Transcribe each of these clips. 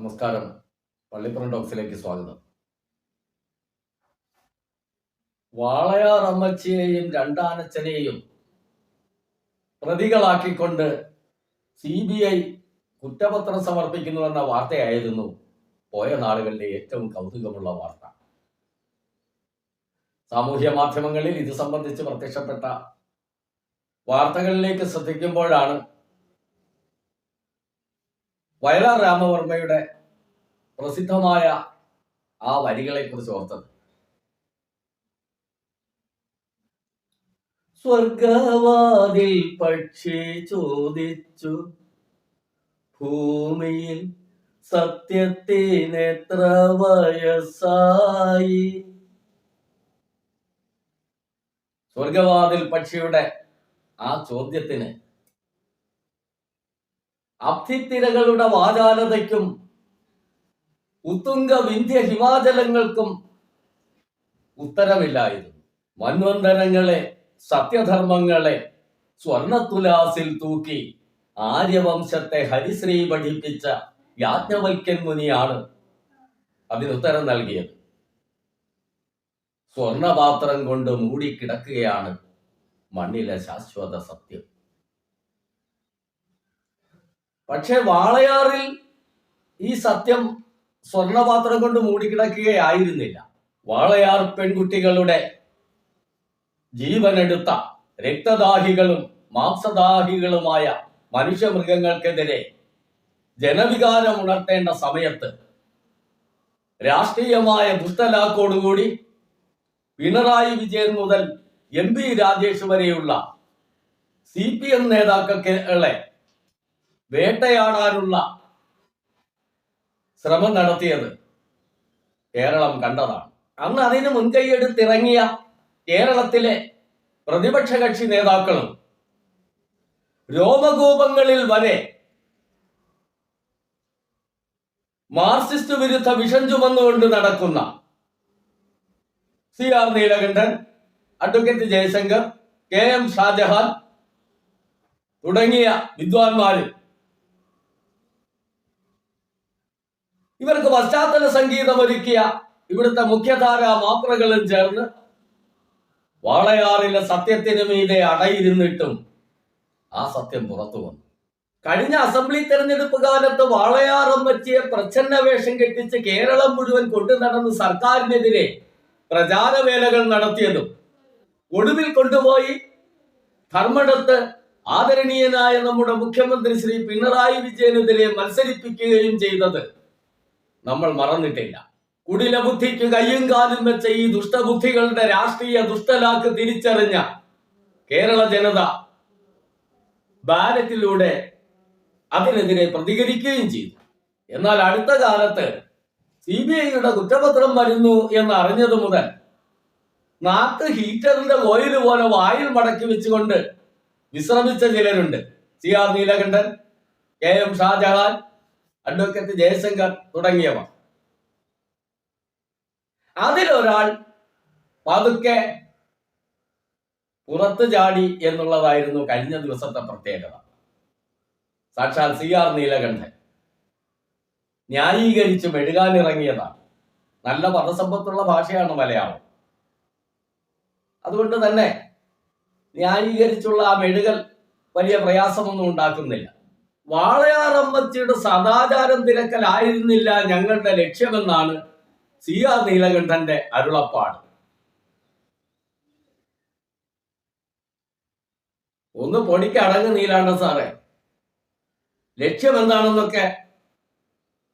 നമസ്കാരം. പള്ളിപ്പുറം ടോക്സിലേക്ക് സ്വാഗതം. വാളയാർ അമ്മച്ചിയെയും രണ്ടാനച്ചനെയും പ്രതികളാക്കിക്കൊണ്ട് സി ബി ഐ കുറ്റപത്രം സമർപ്പിക്കുന്നുവെന്ന വാർത്തയായിരുന്നു പോയ നാളുകളിലെ ഏറ്റവും കൗതുകമുള്ള വാർത്ത. സാമൂഹ്യ മാധ്യമങ്ങളിൽ ഇത് സംബന്ധിച്ച് പ്രത്യക്ഷപ്പെട്ട വാർത്തകളിലേക്ക് ശ്രദ്ധിക്കുമ്പോഴാണ് വയലാർ രാമവർമ്മയുടെ പ്രസിദ്ധമായ ആ വരികളെ കുറിച്ച് ഓർത്തത്. സ്വർഗവാതിൽ പക്ഷി ചോദിച്ചു ഭൂമിയിൽ സത്യത്തിനെത്ര വയസ്സായി. സ്വർഗവാതിൽ പക്ഷിയുടെ ആ ചോദ്യത്തിന് അബ്ധിത്തിരകളുടെ വാചാലതയ്ക്കും ഉത്തുംഗ വിന്ധ്യ ഹിമാചലങ്ങൾക്കും ഉത്തരമില്ലായിരുന്നു. മന്വന്തരങ്ങളെ സത്യധർമ്മങ്ങളെ സ്വർണത്തുലാസിൽ തൂക്കി ആര്യവംശത്തെ ഹരിശ്രീ പഠിപ്പിച്ച യാജ്ഞവൽക്കൻ മുനിയാണ് അതിനുത്തരം നൽകിയത്. സ്വർണപാത്രം കൊണ്ട് മൂടിക്കിടക്കുകയാണ് മണ്ണിലെ ശാശ്വത സത്യം. പക്ഷെ വാളയാറിൽ ഈ സത്യം സ്വർണപാത്രം കൊണ്ട് മൂടിക്കിടക്കുകയായിരുന്നില്ല. വാളയാർ പെൺകുട്ടികളുടെ ജീവനെടുത്ത രക്തദാഹികളും മാംസദാഹികളുമായ മനുഷ്യമൃഗങ്ങൾക്കെതിരെ ജനവികാരം ഉണർത്തേണ്ട സമയത്ത് രാഷ്ട്രീയമായ ദുഷ്ടലാക്കോടുകൂടി പിണറായി വിജയൻ മുതൽ എം പി രാജേഷ് വരെയുള്ള സി പി എം നേതാക്കളെ വേട്ടയാടാനുള്ള ശ്രമം നടത്തിയത് കേരളം കണ്ടതാണ്. അന്ന് അതിന് മുൻകൈയെടുത്തിറങ്ങിയ കേരളത്തിലെ പ്രതിപക്ഷ കക്ഷി നേതാക്കളും രോമകൂപങ്ങളിൽ വരെ മാർക്സിസ്റ്റ് വിരുദ്ധ വിഷം ചുമന്നുകൊണ്ട് നടക്കുന്ന C R Neelakandan advocate Jayashankar K M Shajahan തുടങ്ങിയ വിദ്വാൻമാര് ഇവർക്ക് പശ്ചാത്തല സംഗീതം ഒരുക്കിയ ഇവിടുത്തെ മുഖ്യധാര മാത്രകളും ചേർന്ന് വാളയാറിലെ സത്യത്തിന് മീതെ അടയിരുന്നിട്ടും ആ സത്യം പുറത്തു വന്നു. കഴിഞ്ഞ അസംബ്ലി തെരഞ്ഞെടുപ്പ് കാലത്ത് വാളയാറും അമ്മച്ചിയെ പ്രച്ഛന്ന വേഷം കെട്ടിച്ച് കേരളം മുഴുവൻ കൊണ്ടു നടന്ന് സർക്കാരിനെതിരെ പ്രചാരവേലകൾ നടത്തിയതും ഒടുവിൽ കൊണ്ടുപോയി ധർമ്മടത്ത് ആദരണീയനായ നമ്മുടെ മുഖ്യമന്ത്രി ശ്രീ പിണറായി വിജയനെതിരെ മത്സരിപ്പിക്കുകയും ചെയ്തത് നമ്മൾ മറന്നിട്ടില്ല. കുടില ബുദ്ധിക്ക് കയ്യും കാലും വെച്ച ഈ ദുഷ്ടബുദ്ധികളുടെ രാഷ്ട്രീയ ദുഷ്ടലാക്ക് തിരിച്ചറിഞ്ഞ കേരള ജനത ബാലറ്റിലൂടെ അതിനെതിരെ പ്രതികരിക്കുകയും ചെയ്തു. എന്നാൽ അടുത്ത കാലത്ത് സി ബി ഐയുടെ കുറ്റപത്രം വരുന്നു എന്ന് അറിഞ്ഞതു മുതൽ നാക്ക് ഹീറ്ററിന്റെ ഓയിൽ പോലെ വായിൽ മടക്കി വെച്ചുകൊണ്ട് വിശ്രമിച്ച ചിലരുണ്ട്. C R Neelakandan K M Shajahan advocate Jayashankar തുടങ്ങിയവ. അതിലൊരാൾ പതുക്കെ പുറത്തു ചാടി എന്നുള്ളതായിരുന്നു കഴിഞ്ഞ ദിവസത്തെ പ്രത്യേകത. സാക്ഷാൽ സി ആർ നീലകണ്ഠൻ. ന്യായീകരിച്ച് മെഴുകാനിറങ്ങിയതാണ് നല്ല പദസമ്പത്തുള്ള ഭാഷയാണ് മലയാളം. അതുകൊണ്ട് തന്നെ ന്യായീകരിച്ചുള്ള ആ മെഴുകൽ വലിയ പ്രയാസമൊന്നും ഉണ്ടാക്കുന്നില്ല. വാളയാറമ്മച്ചിയുടെ സദാചാരം തിരക്കലായിരുന്നില്ല ഞങ്ങളുടെ ലക്ഷ്യമെന്നാണ് സി ആർ നീലകണ്ഠന്റെ അരുളപ്പാട്. ഒന്ന് പൊടിക്ക് അടങ്ങ് നീലാണ്ട സാറേ. ലക്ഷ്യം എന്താണെന്നൊക്കെ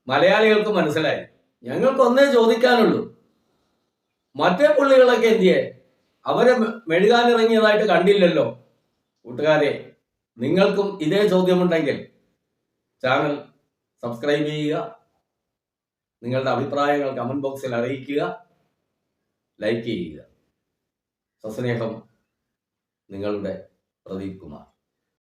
മലയാളികൾക്ക് മനസ്സിലായി. ഞങ്ങൾക്ക് ഒന്നേ ചോദിക്കാനുള്ളൂ. മറ്റേ പുള്ളികളൊക്കെ എന്തിയെ? അവരെ മെഴുകാനിറങ്ങിയതായിട്ട് കണ്ടില്ലല്ലോ. കൂട്ടുകാരെ നിങ്ങൾക്കും ഇതേ ചോദ്യമുണ്ടെങ്കിൽ ചാനൽ സബ്സ്ക്രൈബ് ചെയ്യുക. നിങ്ങളുടെ അഭിപ്രായങ്ങൾ കമന്റ് ബോക്സിൽ അറിയിക്കുക. ലൈക്ക് ചെയ്യുക. സസ്നേഹം നിങ്ങളുടെ പ്രദീപ് കുമാർ.